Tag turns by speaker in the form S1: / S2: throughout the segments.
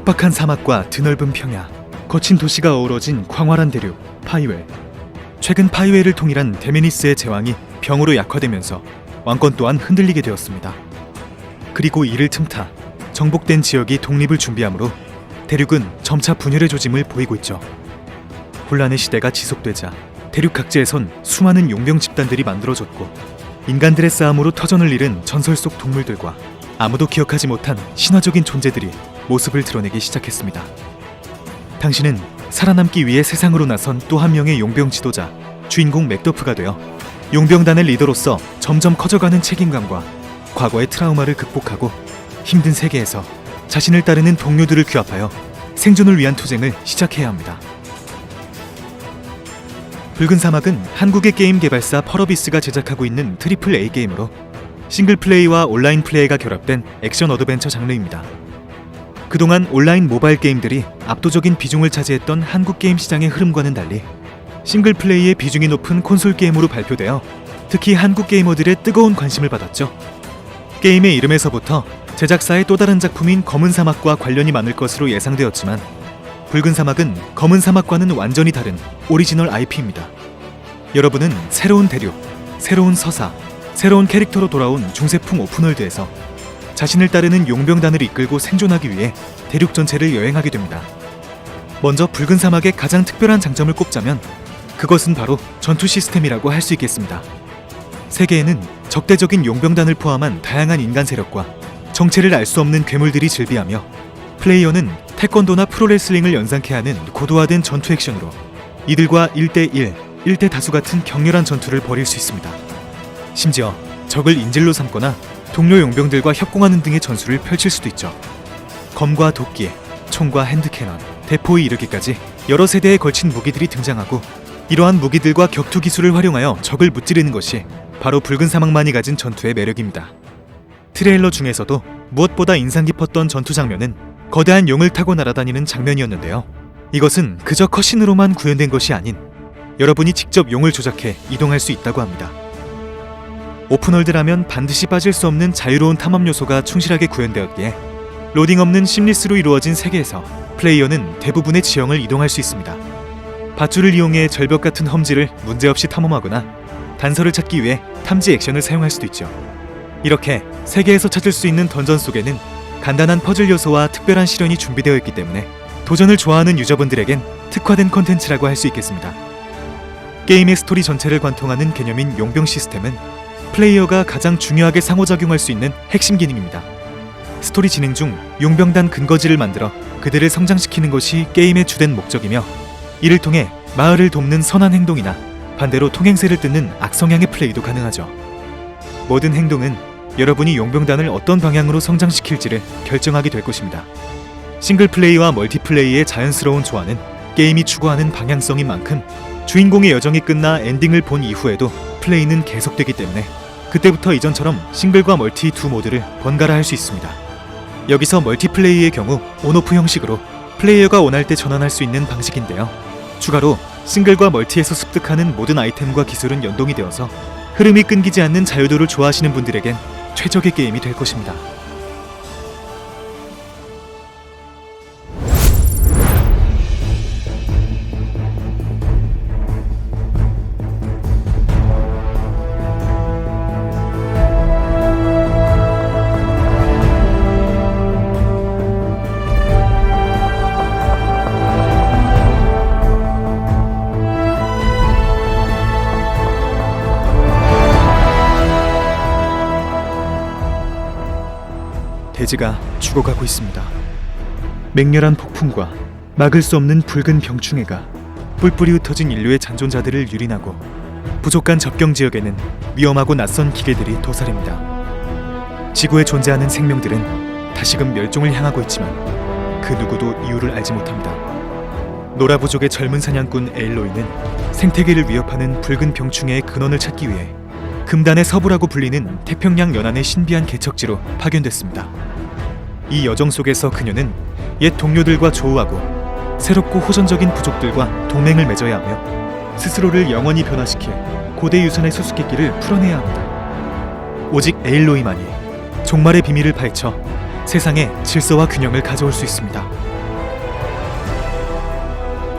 S1: 척박한 사막과 드넓은 평야, 거친 도시가 어우러진 광활한 대륙 파이웨. 최근 파이웨를 통일한 데메니스의 제왕이 병으로 약화되면서 왕권 또한 흔들리게 되었습니다. 그리고 이를 틈타 정복된 지역이 독립을 준비하므로 대륙은 점차 분열의 조짐을 보이고 있죠. 혼란의 시대가 지속되자 대륙 각지에선 수많은 용병 집단들이 만들어졌고 인간들의 싸움으로 터전을 잃은 전설 속 동물들과 아무도 기억하지 못한 신화적인 존재들이 모습을 드러내기 시작했습니다. 당신은 살아남기 위해 세상으로 나선 또 한 명의 용병 지도자 주인공 맥더프가 되어 용병단의 리더로서 점점 커져가는 책임감과 과거의 트라우마를 극복하고 힘든 세계에서 자신을 따르는 동료들을 규합하여 생존을 위한 투쟁을 시작해야 합니다. 붉은 사막은 한국의 게임 개발사 펄어비스가 제작하고 있는 트리플 A 게임으로 싱글 플레이와 온라인 플레이가 결합된 액션 어드벤처 장르입니다. 그동안 온라인 모바일 게임들이 압도적인 비중을 차지했던 한국 게임 시장의 흐름과는 달리 싱글 플레이의 비중이 높은 콘솔 게임으로 발표되어 특히 한국 게이머들의 뜨거운 관심을 받았죠. 게임의 이름에서부터 제작사의 또 다른 작품인 검은 사막과 관련이 많을 것으로 예상되었지만 붉은 사막은 검은 사막과는 완전히 다른 오리지널 IP입니다. 여러분은 새로운 대륙, 새로운 서사, 새로운 캐릭터로 돌아온 중세풍 오픈월드에서 자신을 따르는 용병단을 이끌고 생존하기 위해 대륙 전체를 여행하게 됩니다. 먼저 붉은 사막의 가장 특별한 장점을 꼽자면 그것은 바로 전투 시스템이라고 할 수 있겠습니다. 세계에는 적대적인 용병단을 포함한 다양한 인간 세력과 정체를 알 수 없는 괴물들이 즐비하며 플레이어는 태권도나 프로레슬링을 연상케 하는 고도화된 전투 액션으로 이들과 1대1, 1대 다수 같은 격렬한 전투를 벌일 수 있습니다. 심지어 적을 인질로 삼거나 동료 용병들과 협공하는 등의 전술을 펼칠 수도 있죠. 검과 도끼, 총과 핸드캐논, 대포에 이르기까지 여러 세대에 걸친 무기들이 등장하고 이러한 무기들과 격투 기술을 활용하여 적을 무찌르는 것이 바로 붉은 사막만이 가진 전투의 매력입니다. 트레일러 중에서도 무엇보다 인상 깊었던 전투 장면은 거대한 용을 타고 날아다니는 장면이었는데요. 이것은 그저 컷신으로만 구현된 것이 아닌 여러분이 직접 용을 조작해 이동할 수 있다고 합니다. 오픈월드라면 반드시 빠질 수 없는 자유로운 탐험 요소가 충실하게 구현되었기에 로딩 없는 심리스로 이루어진 세계에서 플레이어는 대부분의 지형을 이동할 수 있습니다. 밧줄을 이용해 절벽 같은 험지를 문제없이 탐험하거나 단서를 찾기 위해 탐지 액션을 사용할 수도 있죠. 이렇게 세계에서 찾을 수 있는 던전 속에는 간단한 퍼즐 요소와 특별한 실현이 준비되어 있기 때문에 도전을 좋아하는 유저분들에겐 특화된 콘텐츠라고 할 수 있겠습니다. 게임의 스토리 전체를 관통하는 개념인 용병 시스템은 플레이어가 가장 중요하게 상호작용할 수 있는 핵심 기능입니다. 스토리 진행 중 용병단 근거지를 만들어 그들을 성장시키는 것이 게임의 주된 목적이며 이를 통해 마을을 돕는 선한 행동이나 반대로 통행세를 뜯는 악성향의 플레이도 가능하죠. 모든 행동은 여러분이 용병단을 어떤 방향으로 성장시킬지를 결정하게 될 것입니다. 싱글 플레이와 멀티플레이의 자연스러운 조화는 게임이 추구하는 방향성인 만큼 주인공의 여정이 끝나 엔딩을 본 이후에도 플레이는 계속되기 때문에 그때부터 이전처럼 싱글과 멀티 두 모드를 번갈아 할 수 있습니다. 여기서 멀티플레이의 경우 온오프 형식으로 플레이어가 원할 때 전환할 수 있는 방식인데요. 추가로 싱글과 멀티에서 습득하는 모든 아이템과 기술은 연동이 되어서 흐름이 끊기지 않는 자유도를 좋아하시는 분들에겐 최적의 게임이 될 것입니다. 대지가 죽어가고 있습니다. 맹렬한 폭풍과 막을 수 없는 붉은 병충해가 뿔뿔이 흩어진 인류의 잔존자들을 유린하고 부족한 접경 지역에는 위험하고 낯선 기계들이 도사립니다. 지구에 존재하는 생명들은 다시금 멸종을 향하고 있지만 그 누구도 이유를 알지 못합니다. 노라 부족의 젊은 사냥꾼 에일로이는 생태계를 위협하는 붉은 병충해의 근원을 찾기 위해 금단의 서부라고 불리는 태평양 연안의 신비한 개척지로 파견됐습니다. 이 여정 속에서 그녀는 옛 동료들과 조우하고 새롭고 호전적인 부족들과 동맹을 맺어야 하며 스스로를 영원히 변화시킬 고대 유산의 수수께끼를 풀어내야 합니다. 오직 에일로이만이 종말의 비밀을 파헤쳐 세상에 질서와 균형을 가져올 수 있습니다.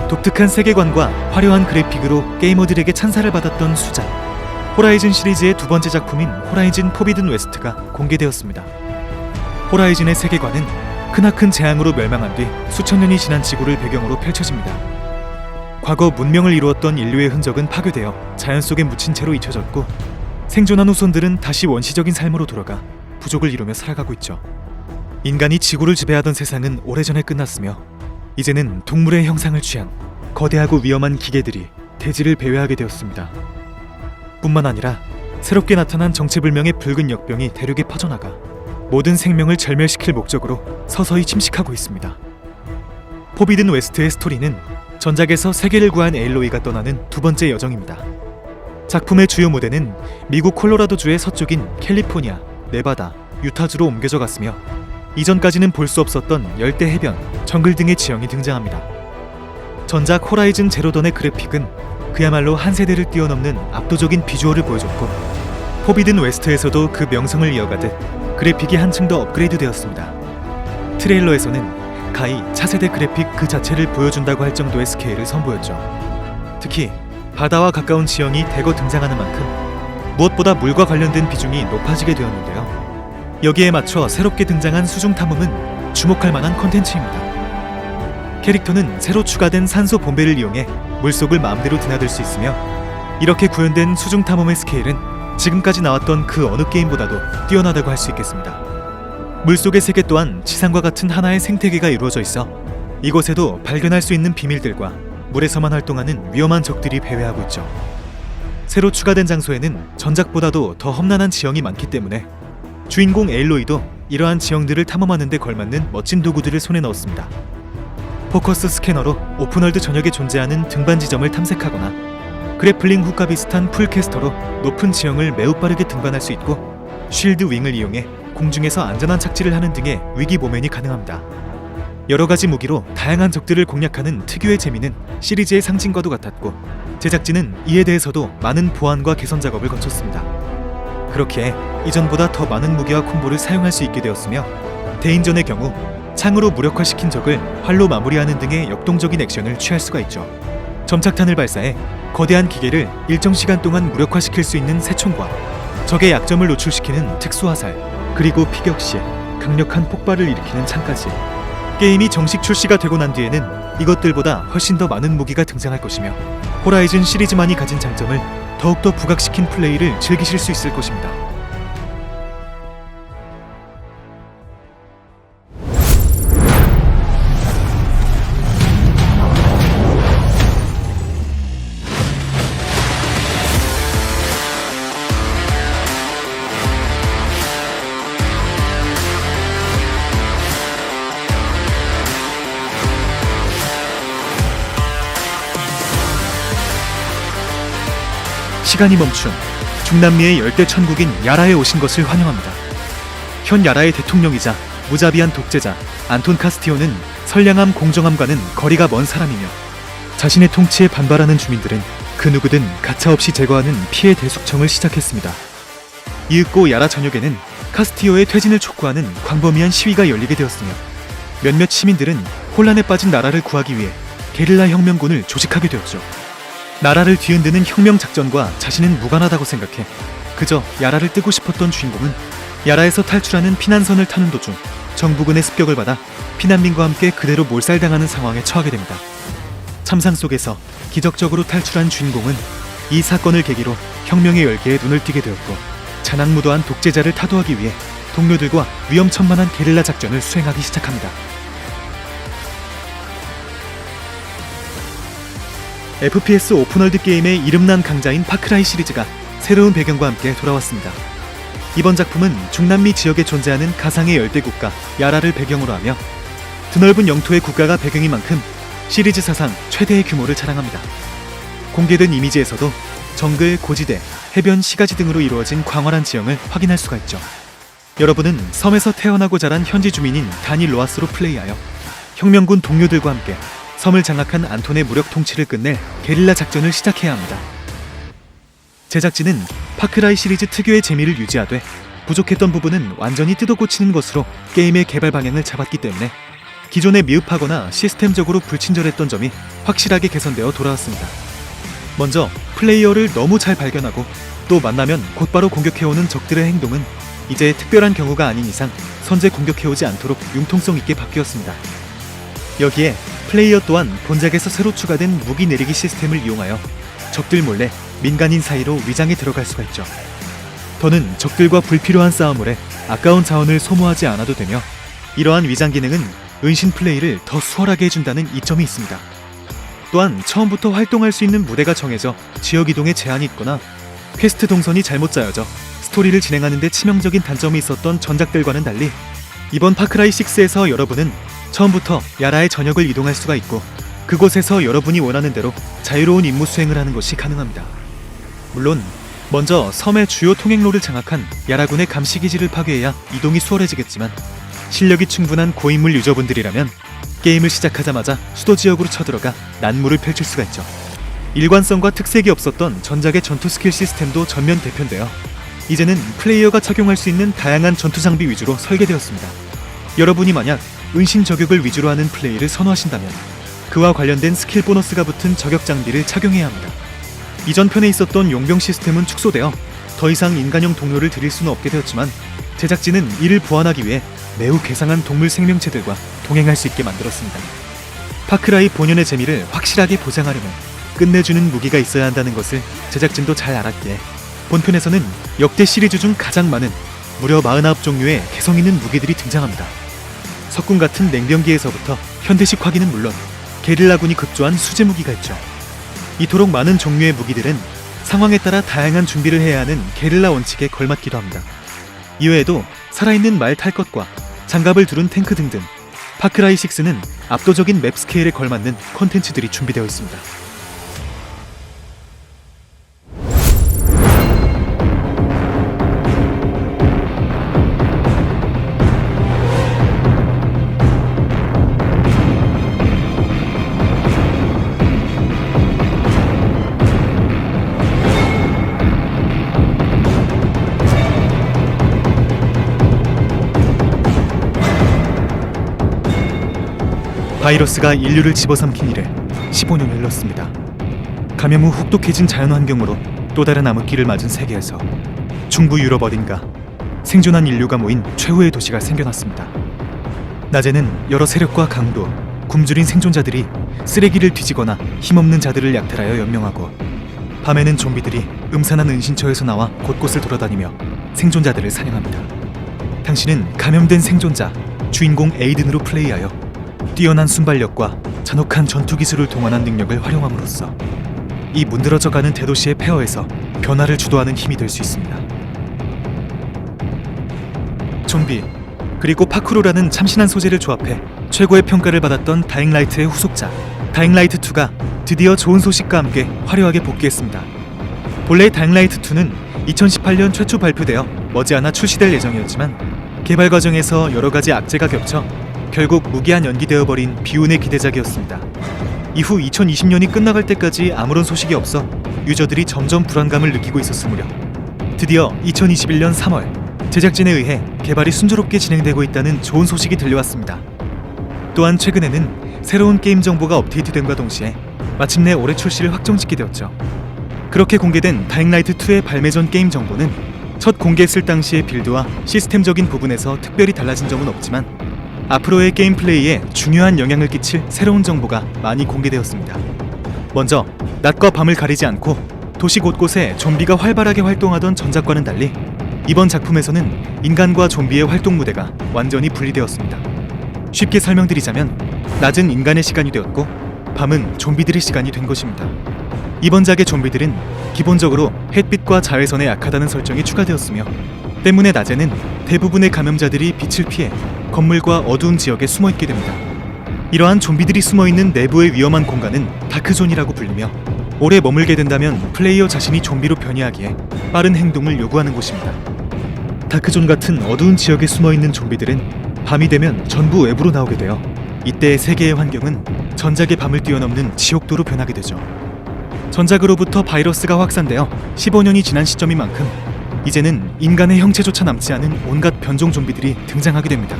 S1: 독특한 세계관과 화려한 그래픽으로 게이머들에게 찬사를 받았던 수작. 호라이즌 시리즈의 두 번째 작품인 호라이즌 포비든 웨스트가 공개되었습니다. 호라이즌의 세계관은 크나큰 재앙으로 멸망한 뒤 수천 년이 지난 지구를 배경으로 펼쳐집니다. 과거 문명을 이루었던 인류의 흔적은 파괴되어 자연 속에 묻힌 채로 잊혀졌고 생존한 후손들은 다시 원시적인 삶으로 돌아가 부족을 이루며 살아가고 있죠. 인간이 지구를 지배하던 세상은 오래전에 끝났으며 이제는 동물의 형상을 취한 거대하고 위험한 기계들이 대지를 배회하게 되었습니다. 뿐만 아니라 새롭게 나타난 정체불명의 붉은 역병이 대륙에 퍼져나가 모든 생명을 절멸시킬 목적으로 서서히 침식하고 있습니다. 포비든 웨스트의 스토리는 전작에서 세계를 구한 에일로이가 떠나는 두 번째 여정입니다. 작품의 주요 무대는 미국 콜로라도주의 서쪽인 캘리포니아, 네바다, 유타주로 옮겨져 갔으며 이전까지는 볼 수 없었던 열대 해변, 정글 등의 지형이 등장합니다. 전작 호라이즌 제로던의 그래픽은 그야말로 한 세대를 뛰어넘는 압도적인 비주얼을 보여줬고 포비든 웨스트에서도 그 명성을 이어가듯 그래픽이 한층 더 업그레이드 되었습니다. 트레일러에서는 가히 차세대 그래픽 그 자체를 보여준다고 할 정도의 스케일을 선보였죠. 특히 바다와 가까운 지형이 대거 등장하는 만큼 무엇보다 물과 관련된 비중이 높아지게 되었는데요. 여기에 맞춰 새롭게 등장한 수중 탐험은 주목할 만한 콘텐츠입니다. 캐릭터는 새로 추가된 산소 bom배를 이용해 물속을 마음대로 드나들 수 있으며 이렇게 구현된 수중 탐험의 스케일은 지금까지 나왔던 그 어느 게임보다도 뛰어나다고 할 수 있겠습니다. 물속의 세계 또한 지상과 같은 하나의 생태계가 이루어져 있어 이곳에도 발견할 수 있는 비밀들과 물에서만 활동하는 위험한 적들이 배회하고 있죠. 새로 추가된 장소에는 전작보다도 더 험난한 지형이 많기 때문에 주인공 에일로이도 이러한 지형들을 탐험하는 데 걸맞는 멋진 도구들을 손에 넣었습니다. 포커스 스캐너로 오픈월드 전역에 존재하는 등반 지점을 탐색하거나 그래플링 훅과 비슷한 풀캐스터로 높은 지형을 매우 빠르게 등반할 수 있고 쉴드 윙을 이용해 공중에서 안전한 착지를 하는 등의 위기 모면이 가능합니다. 여러 가지 무기로 다양한 적들을 공략하는 특유의 재미는 시리즈의 상징과도 같았고 제작진은 이에 대해서도 많은 보완과 개선 작업을 거쳤습니다. 그렇기에 이전보다 더 많은 무기와 콤보를 사용할 수 있게 되었으며 대인전의 경우 창으로 무력화시킨 적을 활로 마무리하는 등의 역동적인 액션을 취할 수가 있죠. 점착탄을 발사해 거대한 기계를 일정 시간 동안 무력화시킬 수 있는 새총과 적의 약점을 노출시키는 특수화살 그리고 피격 시 강력한 폭발을 일으키는 창까지 게임이 정식 출시가 되고 난 뒤에는 이것들보다 훨씬 더 많은 무기가 등장할 것이며 호라이즌 시리즈만이 가진 장점을 더욱더 부각시킨 플레이를 즐기실 수 있을 것입니다. 시간이 멈춘 중남미의 열대 천국인 야라에 오신 것을 환영합니다. 현 야라의 대통령이자 무자비한 독재자 안톤 카스티오는 선량함 공정함과는 거리가 먼 사람이며 자신의 통치에 반발하는 주민들은 그 누구든 가차없이 제거하는 피해 대숙청을 시작했습니다. 이윽고 야라 전역에는 카스티오의 퇴진을 촉구하는 광범위한 시위가 열리게 되었으며 몇몇 시민들은 혼란에 빠진 나라를 구하기 위해 게릴라 혁명군을 조직하게 되었죠. 나라를 뒤흔드는 혁명 작전과 자신은 무관하다고 생각해 그저 야라를 뜨고 싶었던 주인공은 야라에서 탈출하는 피난선을 타는 도중 정부군의 습격을 받아 피난민과 함께 그대로 몰살당하는 상황에 처하게 됩니다. 참상 속에서 기적적으로 탈출한 주인공은 이 사건을 계기로 혁명의 열기에 눈을 띄게 되었고 잔악무도한 독재자를 타도하기 위해 동료들과 위험천만한 게릴라 작전을 수행하기 시작합니다. FPS 오픈월드 게임의 이름난 강자인 파크라이 시리즈가 새로운 배경과 함께 돌아왔습니다. 이번 작품은 중남미 지역에 존재하는 가상의 열대 국가 야라를 배경으로 하며 드넓은 영토의 국가가 배경인 만큼 시리즈 사상 최대의 규모를 자랑합니다. 공개된 이미지에서도 정글, 고지대, 해변, 시가지 등으로 이루어진 광활한 지형을 확인할 수가 있죠. 여러분은 섬에서 태어나고 자란 현지 주민인 다니 로아스로 플레이하여 혁명군 동료들과 함께 섬을 장악한 안톤의 무력 통치를 끝낼 게릴라 작전을 시작해야 합니다. 제작진은 파크라이 시리즈 특유의 재미를 유지하되 부족했던 부분은 완전히 뜯어 고치는 것으로 게임의 개발 방향을 잡았기 때문에 기존에 미흡하거나 시스템적으로 불친절했던 점이 확실하게 개선되어 돌아왔습니다. 먼저 플레이어를 너무 잘 발견하고 또 만나면 곧바로 공격해오는 적들의 행동은 이제 특별한 경우가 아닌 이상 선제 공격해오지 않도록 융통성 있게 바뀌었습니다. 여기에 플레이어 또한 본작에서 새로 추가된 무기 내리기 시스템을 이용하여 적들 몰래 민간인 사이로 위장에 들어갈 수가 있죠. 더는 적들과 불필요한 싸움을 해 아까운 자원을 소모하지 않아도 되며 이러한 위장 기능은 은신 플레이를 더 수월하게 해준다는 이점이 있습니다. 또한 처음부터 활동할 수 있는 무대가 정해져 지역 이동에 제한이 있거나 퀘스트 동선이 잘못 짜여져 스토리를 진행하는데 치명적인 단점이 있었던 전작들과는 달리 이번 파크라이 6에서 여러분은 처음부터 야라의 전역을 이동할 수가 있고 그곳에서 여러분이 원하는 대로 자유로운 임무 수행을 하는 것이 가능합니다. 물론 먼저 섬의 주요 통행로를 장악한 야라군의 감시기지를 파괴해야 이동이 수월해지겠지만 실력이 충분한 고인물 유저분들이라면 게임을 시작하자마자 수도 지역으로 쳐들어가 난무를 펼칠 수가 있죠. 일관성과 특색이 없었던 전작의 전투 스킬 시스템도 전면 개편되어 이제는 플레이어가 착용할 수 있는 다양한 전투 장비 위주로 설계되었습니다. 여러분이 만약 은신 저격을 위주로 하는 플레이를 선호하신다면 그와 관련된 스킬 보너스가 붙은 저격 장비를 착용해야 합니다. 이전 편에 있었던 용병 시스템은 축소되어 더 이상 인간형 동료를 드릴 수는 없게 되었지만 제작진은 이를 보완하기 위해 매우 괴상한 동물 생명체들과 동행할 수 있게 만들었습니다. 파크라이 본연의 재미를 확실하게 보장하려면 끝내주는 무기가 있어야 한다는 것을 제작진도 잘 알았기에 본편에서는 역대 시리즈 중 가장 많은 무려 49종류의 개성 있는 무기들이 등장합니다. 석궁 같은 냉병기에서부터 현대식 화기는 물론 게릴라군이 급조한 수제 무기가 있죠. 이토록 많은 종류의 무기들은 상황에 따라 다양한 준비를 해야 하는 게릴라 원칙에 걸맞기도 합니다. 이외에도 살아있는 말 탈 것과 장갑을 두른 탱크 등등 파크라이 6는 압도적인 맵 스케일에 걸맞는 콘텐츠들이 준비되어 있습니다. 바이러스가 인류를 집어삼킨 이래 15년을 흘렀습니다. 감염 후 혹독해진 자연 환경으로 또 다른 암흑기를 맞은 세계에서 중부 유럽 어딘가 생존한 인류가 모인 최후의 도시가 생겨났습니다. 낮에는 여러 세력과 강도, 굶주린 생존자들이 쓰레기를 뒤지거나 힘없는 자들을 약탈하여 연명하고 밤에는 좀비들이 음산한 은신처에서 나와 곳곳을 돌아다니며 생존자들을 사냥합니다. 당신은 감염된 생존자 주인공 에이든으로 플레이하여 뛰어난 순발력과 잔혹한 전투 기술을 동원한 능력을 활용함으로써 이 문드러져 가는 대도시의 폐허에서 변화를 주도하는 힘이 될 수 있습니다. 좀비 그리고 파쿠르라는 참신한 소재를 조합해 최고의 평가를 받았던 다잉라이트의 후속작 다잉라이트 2가 드디어 좋은 소식과 함께 화려하게 복귀했습니다. 본래 다잉라이트 2는 2018년 최초 발표되어 머지않아 출시될 예정이었지만 개발 과정에서 여러 가지 악재가 겹쳐 결국 무기한 연기되어 버린 비운의 기대작이었습니다. 이후 2020년이 끝나갈 때까지 아무런 소식이 없어 유저들이 점점 불안감을 느끼고 있었으므려 드디어 2021년 3월 제작진에 의해 개발이 순조롭게 진행되고 있다는 좋은 소식이 들려왔습니다. 또한 최근에는 새로운 게임 정보가 업데이트됨과 동시에 마침내 올해 출시를 확정짓게 되었죠. 그렇게 공개된 다잉라이트 2의 발매 전 게임 정보는 첫 공개했을 당시의 빌드와 시스템적인 부분에서 특별히 달라진 점은 없지만 앞으로의 게임 플레이에 중요한 영향을 끼칠 새로운 정보가 많이 공개되었습니다. 먼저 낮과 밤을 가리지 않고 도시 곳곳에 좀비가 활발하게 활동하던 전작과는 달리 이번 작품에서는 인간과 좀비의 활동 무대가 완전히 분리되었습니다. 쉽게 설명드리자면 낮은 인간의 시간이 되었고 밤은 좀비들의 시간이 된 것입니다. 이번 작의 좀비들은 기본적으로 햇빛과 자외선에 약하다는 설정이 추가되었으며 때문에 낮에는 대부분의 감염자들이 빛을 피해 건물과 어두운 지역에 숨어 있게 됩니다. 이러한 좀비들이 숨어 있는 내부의 위험한 공간은 다크존이라고 불리며 오래 머물게 된다면 플레이어 자신이 좀비로 변이하기에 빠른 행동을 요구하는 곳입니다. 다크존 같은 어두운 지역에 숨어 있는 좀비들은 밤이 되면 전부 외부로 나오게 되어 이때의 세계의 환경은 전작의 밤을 뛰어넘는 지옥도로 변하게 되죠. 전작으로부터 바이러스가 확산되어 15년이 지난 시점인 만큼 이제는 인간의 형체조차 남지 않은 온갖 변종 좀비들이 등장하게 됩니다.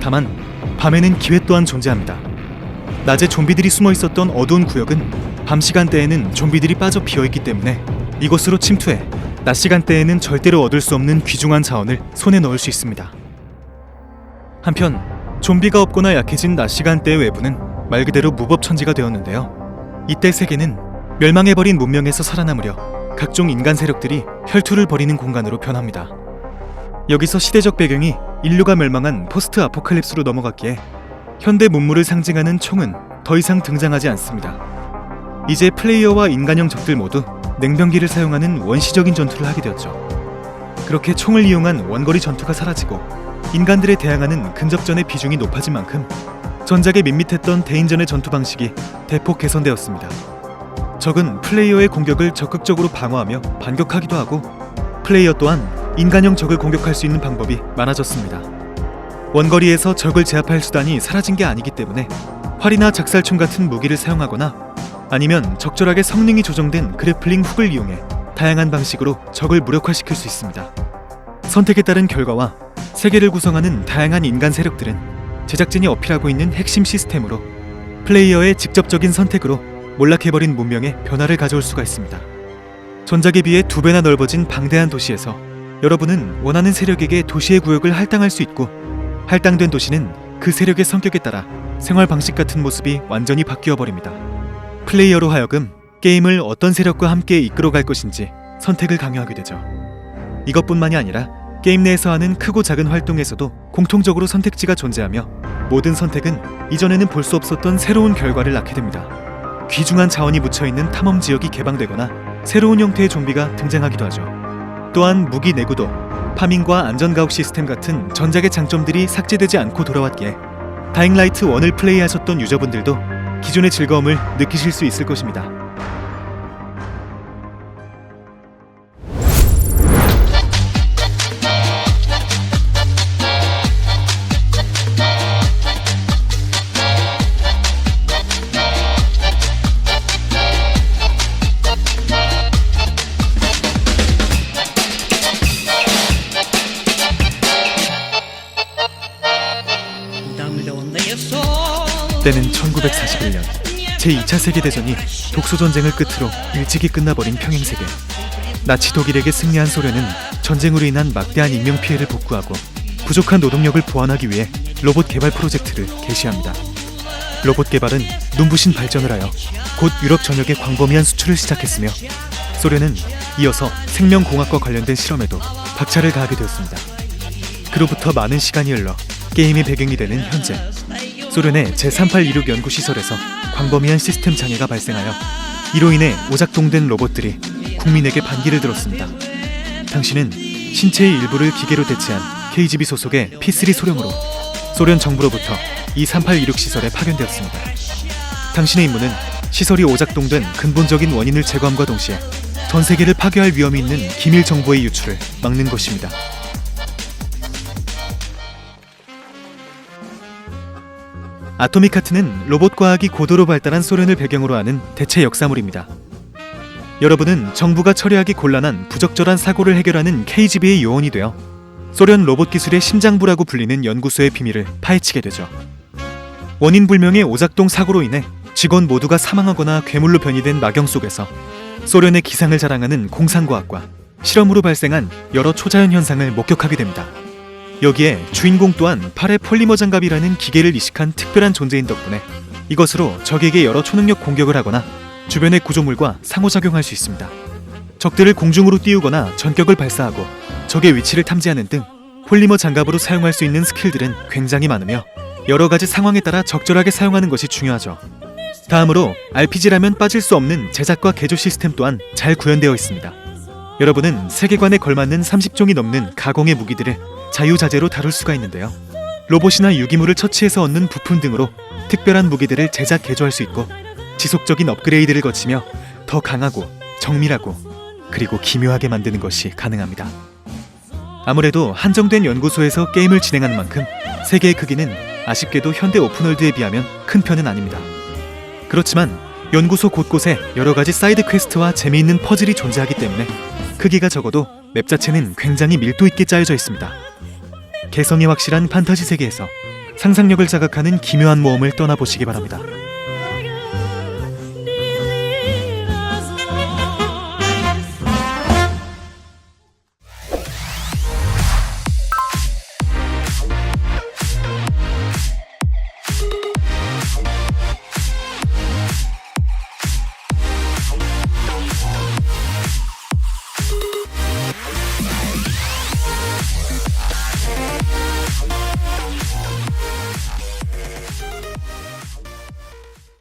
S1: 다만 밤에는 기회 또한 존재합니다. 낮에 좀비들이 숨어 있었던 어두운 구역은 밤 시간대에는 좀비들이 빠져 비어 있기 때문에 이곳으로 침투해 낮 시간대에는 절대로 얻을 수 없는 귀중한 자원을 손에 넣을 수 있습니다. 한편 좀비가 없거나 약해진 낮 시간대의 외부는 말 그대로 무법천지가 되었는데요. 이때 세계는 멸망해버린 문명에서 살아남으려 각종 인간 세력들이 혈투를 벌이는 공간으로 변합니다. 여기서 시대적 배경이 인류가 멸망한 포스트 아포칼립스로 넘어갔기에 현대 문물을 상징하는 총은 더 이상 등장하지 않습니다. 이제 플레이어와 인간형 적들 모두 냉병기를 사용하는 원시적인 전투를 하게 되었죠. 그렇게 총을 이용한 원거리 전투가 사라지고 인간들에 대항하는 근접전의 비중이 높아진 만큼 전작에 밋밋했던 대인전의 전투 방식이 대폭 개선되었습니다. 적은 플레이어의 공격을 적극적으로 방어하며 반격하기도 하고 플레이어 또한 인간형 적을 공격할 수 있는 방법이 많아졌습니다. 원거리에서 적을 제압할 수단이 사라진 게 아니기 때문에 활이나 작살총 같은 무기를 사용하거나 아니면 적절하게 성능이 조정된 그래플링 훅을 이용해 다양한 방식으로 적을 무력화시킬 수 있습니다. 선택에 따른 결과와 세계를 구성하는 다양한 인간 세력들은 제작진이 어필하고 있는 핵심 시스템으로 플레이어의 직접적인 선택으로 몰락해버린 문명에 변화를 가져올 수가 있습니다. 전작에 비해 두 배나 넓어진 방대한 도시에서 여러분은 원하는 세력에게 도시의 구역을 할당할 수 있고 할당된 도시는 그 세력의 성격에 따라 생활 방식 같은 모습이 완전히 바뀌어 버립니다. 플레이어로 하여금 게임을 어떤 세력과 함께 이끌어갈 것인지 선택을 강요하게 되죠. 이것뿐만이 아니라 게임 내에서 하는 크고 작은 활동에서도 공통적으로 선택지가 존재하며 모든 선택은 이전에는 볼 수 없었던 새로운 결과를 낳게 됩니다. 귀중한 자원이 묻혀 있는 탐험 지역이 개방되거나 새로운 형태의 좀비가 등장하기도 하죠. 또한 무기 내구도, 파밍과 안전 가옥 시스템 같은 전작의 장점들이 삭제되지 않고 돌아왔기에 다잉라이트 1을 플레이하셨던 유저분들도 기존의 즐거움을 느끼실 수 있을 것입니다. 때는 1941년. 제2차 세계대전이 독소전쟁을 끝으로 일찍이 끝나버린 평행세계. 나치 독일에게 승리한 소련은 전쟁으로 인한 막대한 인명피해를 복구하고 부족한 노동력을 보완하기 위해 로봇 개발 프로젝트를 개시합니다. 로봇 개발은 눈부신 발전을 하여 곧 유럽 전역에 광범위한 수출을 시작했으며 소련은 이어서 생명공학과 관련된 실험에도 박차를 가하게 되었습니다. 그로부터 많은 시간이 흘러 게임의 배경이 되는 현재 소련의 제3826 연구시설에서 광범위한 시스템 장애가 발생하여 이로 인해 오작동된 로봇들이 국민에게 반기를 들었습니다. 당신은 신체의 일부를 기계로 대체한 KGB 소속의 P3 소령으로 소련 정부로부터 이 3826 시설에 파견되었습니다. 당신의 임무는 시설이 오작동된 근본적인 원인을 제거함과 동시에 전 세계를 파괴할 위험이 있는 기밀 정보의 유출을 막는 것입니다. 아토믹 하트는 로봇 과학이 고도로 발달한 소련을 배경으로 하는 대체 역사물입니다. 여러분은 정부가 처리하기 곤란한 부적절한 사고를 해결하는 KGB의 요원이 되어 소련 로봇 기술의 심장부라고 불리는 연구소의 비밀을 파헤치게 되죠. 원인 불명의 오작동 사고로 인해 직원 모두가 사망하거나 괴물로 변이된 마경 속에서 소련의 기상을 자랑하는 공상과학과 실험으로 발생한 여러 초자연 현상을 목격하게 됩니다. 여기에 주인공 또한 팔에 폴리머 장갑이라는 기계를 이식한 특별한 존재인 덕분에 이것으로 적에게 여러 초능력 공격을 하거나 주변의 구조물과 상호작용할 수 있습니다. 적들을 공중으로 띄우거나 전격을 발사하고 적의 위치를 탐지하는 등 폴리머 장갑으로 사용할 수 있는 스킬들은 굉장히 많으며 여러 가지 상황에 따라 적절하게 사용하는 것이 중요하죠. 다음으로 RPG라면 빠질 수 없는 제작과 개조 시스템 또한 잘 구현되어 있습니다. 여러분은 세계관에 걸맞는 30종이 넘는 가공의 무기들을 자유자재로 다룰 수가 있는데요. 로봇이나 유기물을 처치해서 얻는 부품 등으로 특별한 무기들을 제작 개조할 수 있고 지속적인 업그레이드를 거치며 더 강하고 정밀하고 그리고 기묘하게 만드는 것이 가능합니다. 아무래도 한정된 연구소에서 게임을 진행하는 만큼 세계의 크기는 아쉽게도 현대 오픈월드에 비하면 큰 편은 아닙니다. 그렇지만 연구소 곳곳에 여러 가지 사이드 퀘스트와 재미있는 퍼즐이 존재하기 때문에 크기가 적어도 맵 자체는 굉장히 밀도 있게 짜여져 있습니다. 개성이 확실한 판타지 세계에서 상상력을 자극하는 기묘한 모험을 떠나보시기 바랍니다.